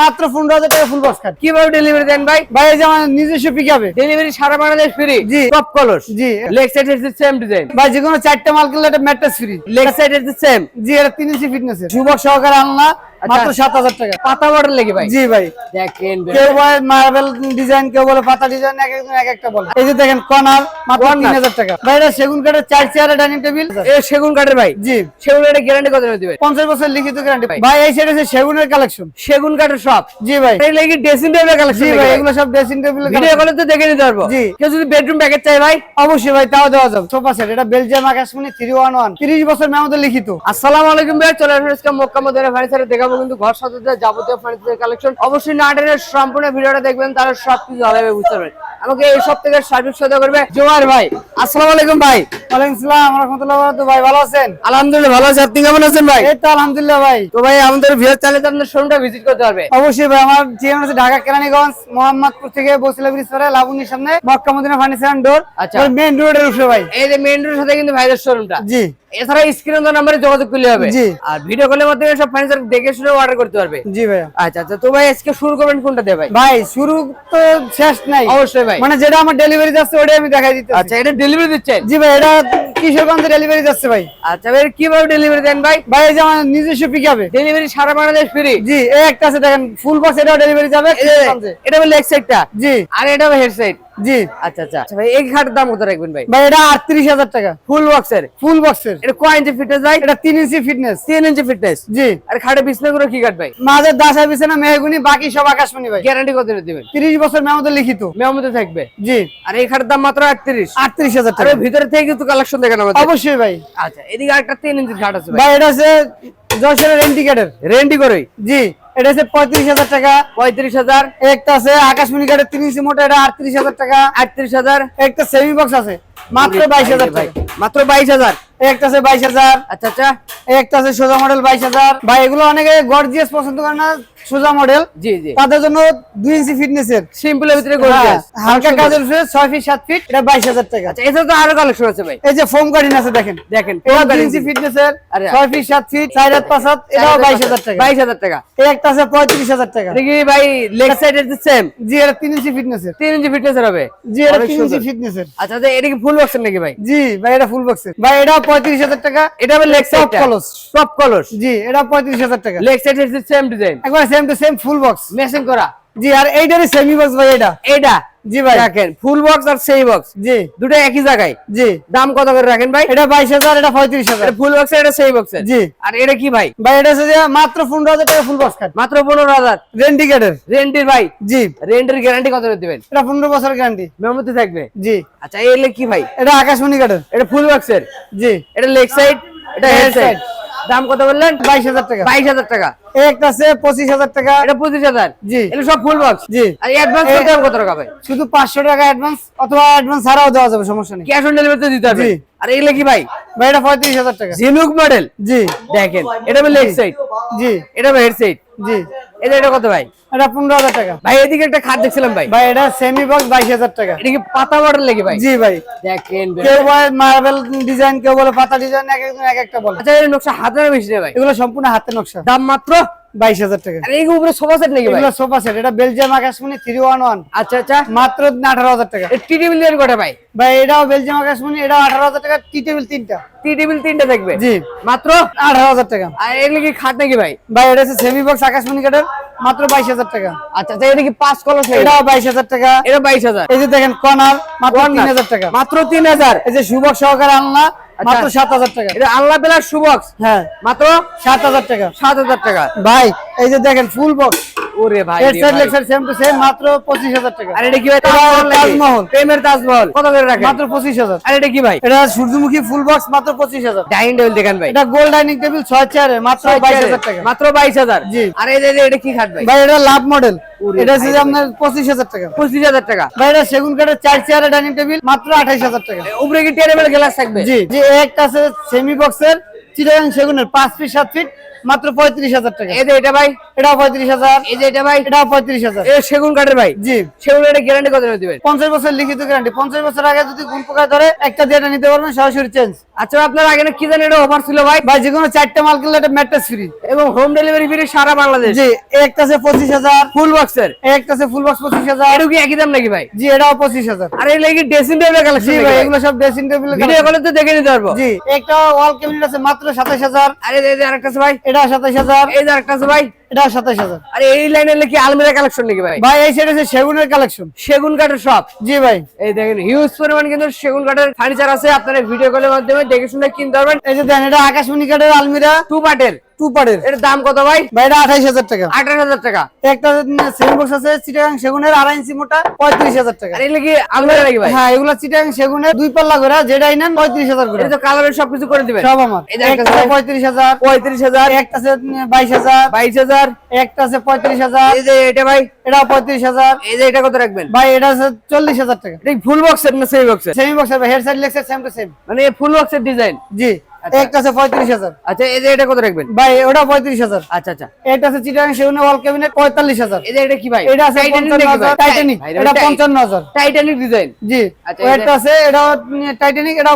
মাত্র পনেরো হাজার টাকা ফুল বক্স কাট কীভাবে ডেলিভারি দেন ভাই? ভাই এই যে আমার নিজস্ব পিকাবে ডেলিভারি সারা বাংলাদেশ ফ্রি জি। টপ কলস জি। লেগ সাইড হচ্ছে সেম ডিজাইন ভাই যে কোনো চারটা মাল কিনলে একটা ম্যাট্রেস ফ্রি লেগ সাইড হচ্ছে সেম জি এটা তিন ইঞ্চি ফিটনেস যুবক সহকারে আনলা। মাত্র সাত হাজার টাকা। পাতা বর্ডার লেগে ভাই। জি ভাই। দেখেন কেউ বলে মার্বেল ডিজাইন কেউ বলে পাতা ডিজাইন এক একজন এক একটা বলে। এই যে দেখেন কর্নার মাত্র Corner। তিন হাজার টাকা। ভাই এটা সেগুন কাঠের চার চেয়ারের ডাইনিং টেবিল এ সেগুন কাঠের ভাই। জি। সেগুন কাঠের গ্যারান্টি কত দিবে? পঞ্চাশ বছর লিখিত গ্যারান্টি ভাই। ভাই এই সাইড আছে সেগুনের কালেকশন সেগুন কাঠের সব। জি ভাই। এই লেগে ড্রেসিং টেবিলের কালেকশন জি ভাই এগুলো সব ড্রেসিং টেবিল ভিডিও কলে তো দেখে নিতে পারব। জি। কেউ যদি বেডরুম প্যাকেজ চাই ভাই? অবশ্যই ভাই তাও দেওয়া যাবে। সোফা সেট এটা বেলজিয়াম আকাশমণি থ্রি ওয়ান ওয়ান তিরিশ বছর মেয়ামতে লিখিত। আসসালামু আলাইকুম ভাই চলে আজকে মক্কা মদিনা ফার্নিচারে দেখাবো। কিন্তু ঘর সাজাতে যাবতীয় ফার্নিচারের কালেকশন অবশ্যই না টেনে সম্পূর্ণ ভিডিওটা দেখবেন তাহলে সবকিছু ভালোভাবে বুঝতে পারবেন। আমাকে এই সব থেকে সার্ভিস করবে জোয়ার ভাই। আসসালামু আলাইকুম ভাই। ওয়ালাইকুম সালাম রহমতুল্লাহ বারাকাতুহু। ভাই ভালো আছেন? আলহামদুলিল্লাহ ভালো আছি। আপনি কেমন আছেন ভাই? এই তো আলহামদুলিল্লাহ ভাই। তো ভাই আমাদের ভিডিও চাইলে তো আপনার শোরুমটা ভিজিট করতে পারবে অবশ্যই ভাই আমার ঠিকানা হচ্ছে ঢাকা কেরানীগঞ্জ মোহাম্মদপুর থেকে বসিলা ব্রিজ সামনে মক্কা মদিনা ফার্নিচার ডোর আচ্ছা। মেইন রোডের উঠে ভাই। এই যে মেইন রোডের সাথে কিন্তু ভাইদের শোরুমটা জি। এছাড়া স্ক্রিন নাম্বারে যোগাযোগ করলে হবে। আর ভিডিও কলের মাধ্যমে সব ফার্নিচার দেখে শুনে অর্ডার করতে পারবে। জি ভাইয়া। আচ্ছা আচ্ছা তো ভাই আজকে শুরু করবেন কোনটা দিয়ে ভাই? ভাই শুরু তো শেষ নাই। অবশ্যই ভাই। মানে যেটা আমার ডেলিভারি যাচ্ছে ওটাই আমি দেখাই দিতে আচ্ছা এটা ডেলিভারি দিচ্ছেন? জি ভাই এটা কিশোরগঞ্জে ডেলিভারি যাচ্ছে ভাই। আচ্ছা ভাই কীভাবে ডেলিভারি দেন ভাই? ভাই এই যে আমার নিজস্ব পিকাবে ডেলিভারি সারা বাংলাদেশ ফ্রি জি এই একটা আছে দেখেন ফুল বক্স এটাও ডেলিভারি যাবে এটা হলো লেগ সাইডটা জি। আর এটা হলো হেড সাইড জি। আচ্ছা আচ্ছা। আচ্ছা ভাই এই খাটের দাম কত রাখবেন ভাই? ভাই এটা আটত্রিশ হাজার টাকা। ফুল বক্সের ফুল বক্সের এটা কয় ইঞ্চি ফিটনেস ভাই? এটা তিন ইঞ্চি ফিটনেস তিন ইঞ্চি ফিটনেস জি। আর খাটে বিছনা করে কি কাট ভাই? মাঝের দাসা বিছানা মেহগুনি বাকি সব আকাশমণি ভাই। গ্যারান্টি কত দিবেন? তিরিশ বছর মেয়ামতে লিখিত। মেমোতে থাকবে? জি। আর এই খাটের দাম মাত্র আটত্রিশ। আটত্রিশ হাজার টাকা। ভিতরে থেকে কিন্তু কালেকশন দেখেন আমাদের। অবশ্যই ভাই। আচ্ছা এদিকে আরেকটা তিন ইঞ্চি খাট আছে ভাই এটা হচ্ছে যশোরের রেন্টিকেটের রেন্টি করে জি। এটা হচ্ছে পঁয়ত্রিশ হাজার টাকা পঁয়ত্রিশ হাজার। একটা আছে আকাশমণি কাঠের ইঞ্চি মোটা এটা আটত্রিশ হাজার টাকা। আটত্রিশ হাজার। একটা সেমি বক্স আছে। মাত্র বাইশ হাজার মাত্র বাইশ হাজার। একটা আছে বাইশ হাজার। আচ্ছা আচ্ছা। একটা আছে সোজা মডেল বাইশ হাজার। ভাই এগুলো অনেকে গর্জিয়াস পছন্দ করে না সোজা মডেল জি জি। তাদের জন্য দুই ইঞ্চি ফিটনেসের সিম্পলের ভিতরে হ্যাঁ। হালকা কাজের উপরে ছয় ফিট সাত ফিট এটা বাইশ হাজার টাকা। আচ্ছা এছাড়া তো আরও কালেকশন আছে ভাই। এই যে ফোম কাটিং আছে দেখেন। দেখেন এটা দুই ইঞ্চি। ছয় ফিট সাত ফিট চার হাত পাঁচ হাত এটাও বাইশ হাজার টাকা। বাইশ হাজার টাকা। এই একটা আছে পঁয়ত্রিশ হাজার টাকা। এটা কি ভাই লেগ সাইড এর সেম জি এটা তিন ইঞ্চি ফিটনেসের তিন ইঞ্চি ফিটনেস হবে। জি এটা তিন ইঞ্চি আচ্ছা আচ্ছা, এটা কি ফুল বক্সের নাকি ভাই? জি ভাই এটা ফুল বক্সের ভাই এটা পঁয়ত্রিশ হাজার টাকা। এটা হবে লেগ সাইড কলস সব কলস জি এটা পঁয়ত্রিশ হাজার টাকা। লেগ সাইড এর সেম ডিজাইন একবার same to same full box matching করা? জি আর এইটারই সেমি বক্স ভাই এটা? এটা জি ভাই। রাখেন ফুল বক্স আর সেই বক্স জি। দুটো একই জায়গায়? জি। দাম কত করে রাখেন ভাই? এটা বাইশ হাজার এটা পঁয়ত্রিশ হাজার। ফুল বক্সের এটা সেই বক্সের জি। আর এটা কি ভাই? ভাই এটা হচ্ছে মাত্র পনেরো হাজার টাকা ফুল বক্স কাট মাত্র পনেরো হাজার? রেন্টিকেটের রেন্টের ভাই? জি। রেন্টের গ্যারান্টি কত করে দিবেন? এটা পনেরো বছর গ্যারান্টি মেমোতে থাকবে? জি। আচ্ছা এলে কি ভাই? এটা আকাশমণি কাঠের এটা ফুল বক্সের জি। এটা লেগ সাইড এটা হেড সাইড। দাম কত বললেন? বাইশ হাজার টাকা। বাইশ হাজার টাকা। একটা আছে পঁচিশ হাজার টাকা। এটা পঁচিশ হাজার? জি। এটা সব ফুল বক্স জি। আর অ্যাডভান্স কত টাকা ভাই? শুধু পাঁচশো টাকা অ্যাডভান্স অথবা অ্যাডভান্স ছাড়াও দেওয়া যাবে সমস্যা নেই। ক্যাশ অন ডেলিভারিতে দিতে হবে। আর এগুলো কি ভাই? ভাই এটা পঁয়ত্রিশ হাজার টাকা। ঝিনুক মডেল জি। দেখেন এটা হবে লেগ সাইড জি। এটা হেড সাইড জি। এটা এটা কত ভাই? এটা পনেরো হাজার টাকা। ভাই এদিকে একটা খাট দেখছিলাম ভাই। ভাই এটা সেমি বক্স বাইশ হাজার টাকা। এটা কি পাতা লেগে ভাই? জি ভাই। দেখেন কেউ বলে মার্বেল ডিজাইন কেউ বলে পাতা ডিজাইন এক একজন এক একটা বলে। আচ্ছা এর নকশা হাতের বেশি ভাই। এগুলো সম্পূর্ণ হাতে নকশা। দাম মাত্র বাইশ হাজার টাকা। আর এই উপরে সোফা সেট নাকি ভাই? এগুলো সোফা সেট এটা বেলজিয়াম আকাশমণি আচ্ছা আচ্ছা। মাত্র আঠারো হাজার টাকা। টি টেবিল দিয়ে কটা ভাই? ভাই এটাও বেলজিয়াম আকাশমণি এটাও আঠারো হাজার টাকা টি টেবিল তিনটা। টি টেবিল তিনটা থাকবে জি। মাত্র? আঠারো হাজার টাকা। আর এগুলো কি খাট নাকি ভাই? ভাই এটা হচ্ছে সেমি বক্স আকাশমণি কাঠের মাত্র বাইশ হাজার টাকা। আচ্ছা আচ্ছা এটা কি পাঁচ কলস এটাও বাইশ হাজার টাকা। এটা বাইশ হাজার। এই যে দেখেন কর্নার মাত্র Corner। তিন হাজার টাকা। মাত্র তিন হাজার। এই যে শুভক সহকারে আনলা মাত্র সাত হাজার টাকা। এটা আল্লাহ বেলার সুবক্স হ্যাঁ। মাত্র সাত হাজার টাকা। সাত হাজার টাকা। ভাই এই যে দেখেন ফুল বক্স ওরে ভাই এর সাইড ভাই। সেম টু সেম মাত্র পঁচিশ হাজার টাকা। আর এটা কি ভাই তাজমহল প্রেমের তাজমহল। কত করে রাখেন? মাত্র পঁচিশ হাজার। আর এটা কি ভাই? এটা সূর্যমুখী ফুল বক্স মাত্র পঁচিশ হাজার। ডাইনিং টেবিল দেখেন ভাই। এটা গোল্ড ডাইনিং টেবিল ছয় চেয়ারে মাত্র বাইশ হাজার টাকা। মাত্র বাইশ হাজার। জি। আর এই যে এটা কি খাট ভাই? ভাই এটা লাভ মডেল এটা হচ্ছে ভাই যে রে। আপনার পঁচিশ হাজার টাকা। পঁচিশ হাজার টাকা। ভাই এটা সেগুন কাঠের চার চেয়ারে ডাইনিং টেবিল মাত্র আঠাইশ হাজার টাকা। উপরে কি টেবিল গ্লাস থাকবে? জি যে একটা আছে সেমি বক্সের চিটাগাং সেগুনের পাঁচ ফিট সাত ফিট মাত্র পঁয়ত্রিশ হাজার টাকা। এই যে এটা ভাই। এটাও পঁয়ত্রিশ হাজার। এই যে এটা ভাই। এটাও পঁয়ত্রিশ হাজার। সেগুন কাঠের ভাই। জি। সেগুন কাঠের গ্যারান্টি কত দিবেন? পঞ্চাশ বছর লিখিত গ্যারান্টি পঞ্চাশ বছর আগে যদি গুণ পোকা ধরে একটা দিয়ে নিতে পারবেন সরাসরি চেঞ্জ আচ্ছা আপনার আগে কি জানেন এটা অফার ছিল ভাই? ভাই যে কোনো চারটে মাল কিনলে এটা ম্যাট্রেস ফ্রি এবং হোম ডেলিভারি ফ্রি সারা বাংলাদেশ। জি একটা আছে পঁচিশ হাজার। ফুল বক্সের একটা আছে ফুল বক্স পঁচিশ হাজার। এটা কি একই দাম নাকি ভাই? জি এটাও পঁচিশ হাজার। আর এই লাগি ড্রেসিং টেবিলের জি কালেকশন ভাই এগুলো সব ড্রেসিং টেবিল ভিডিও কলে তো দেখে নিতে পারব। জি একটা ওয়াল ক্যাবিনেট আছে মাত্র সাতাশ হাজার। আরে এই যে আরেকটা আছে ভাই। এটা সাতাশ হাজার। এই যে আরেকটা আছে ভাই। এটা সাতাশ হাজার। আরে এই লাইনের কি আলমিরা কালেকশন নাকি ভাই? ভাই এই সেটা আছে সেগুনের কালেকশন। সেগুন কাঠের সব? জি ভাই। এই দেখেন হিউজ পরিমাণ কিন্তু সেগুন কাঠের ফার্নিচার আছে। আপনারা ভিডিও কলের মাধ্যমে দেখে শুনে কিনতে পারবেন। এই যে দেখেন এটা আকাশমণি কাঠের আলমিরা। টু পার্টের টু পারের এর দাম কত ভাই? ভাই এটা আঠাইশ হাজার টাকা। আঠাশ হাজার টাকা। একটা বক্স আছে চিটাগাং সেগুনের আড়াই ইঞ্চি মোটা পঁয়ত্রিশ হাজার টাকা। আর এগুলো কি আলমিরা নাকি ভাই? হ্যাঁ এগুলো চিটাগাং সেগুনের দুই পাল্লা করে যেটাই নেন পঁয়ত্রিশ হাজার করে। এটা তো কালারের সবকিছু করে দিবেন। সব আমার। এই একটা একটা আছে আছে এই যে এটা ভাই। পঁয়ত্রিশ হাজার। এই যে এটা কত রাখবেন? ভাই এটা আছে চল্লিশ হাজার টাকা। এটা ফুল বক্সের না সেমি বক্সের সেমি বক্সের head side same to same মানে ফুল বক্সের ডিজাইন জি। একটা আছে আচ্ছা এই যে এটা কত রাখবেন? ভাই ওটা পঁয়ত্রিশ হাজার। আচ্ছা আচ্ছা। এটা আছে চিটাগাং সেগুনের ওয়াল ক্যাবিনেট পঁয়তাল্লিশ হাজার। এই যে এটা কি ভাই? এটা আছে টাইটানিক এটা টাইটানিক ডিজাইন জি। আচ্ছা, আছে এটা টাইটানিক এটা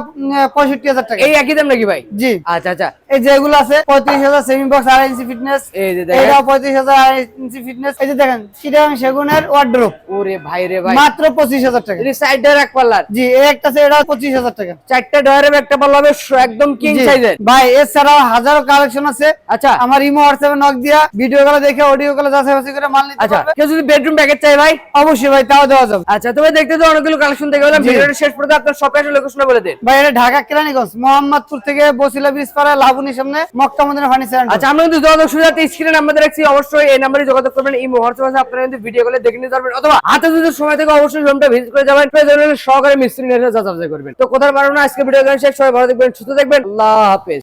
হাজার টাকা। এই একই দাম নাকি ভাই? জি। আচ্ছা আচ্ছা। এই যেগুলো আছে পঁয়ত্রিশ হাজার সেমি বক্স আড়াই ইঞ্চি ফিটনেস এই যে দেখেন। এটাও পঁয়ত্রিশ হাজার ইঞ্চি ফিটনেস এই যে দেখেন চিটাগাং সেগুনের ওয়ার্ড্রোপ ওরে ভাই রে ভাই। মাত্র পঁচিশ হাজার টাকা। এটা সাইড ডোর এক পাল্লার। জি এই একটা আছে এটা টাকা। চারটা একটা পাল্লা হবে একদম কিং। সাইজের? ভাই এছাড়াও হাজারো কালেকশন আছে। আচ্ছা। আমার ইমো হোয়াটসঅ্যাপে নক দিয়া ভিডিও গুলো দেখে অডিও গুলো যাচাই বাছাই করে মাল নিতে আচ্ছা। কেউ যদি বেডরুম প্যাকেজ চাই ভাই? অবশ্যই ভাই তাও দেওয়া যাবে। আচ্ছা তুমি দেখতে তো অনেকগুলো কালেকশন দেখে গেলাম। জি। শেষ পর্যন্ত আপনার সবটা লোকেশন বলে দিন। ভাই এটা ঢাকা কেরানীগঞ্জ মোহাম্মদপুর থেকে বসিলা ব্রিজ পাড়া সামনে মক্কা মদিনা ফার্নিচার আচ্ছা আমরা কিন্তু যোগাযোগ সুবিধাতে স্ক্রিনে নাম্বার রাখছি। অবশ্যই এই নাম্বারে যোগাযোগ করবেন এই হোয়াটসঅ্যাপ আছে আপনারা কিন্তু ভিডিও কলে দেখে নিতে পারবেন। অথবা হাতে যদি সময় থেকে অবশ্যই রুমটা ভিজিট করে যাবেন। প্রয়োজন সহকারে মিস্ত্রি নিয়ে যাচাই করবেন। তো কোথাও পারব না আজকে ভিডিও শেষ। সবাই ভালো দেখবেন সুস্থ দেখবেন আল্লাহ આપે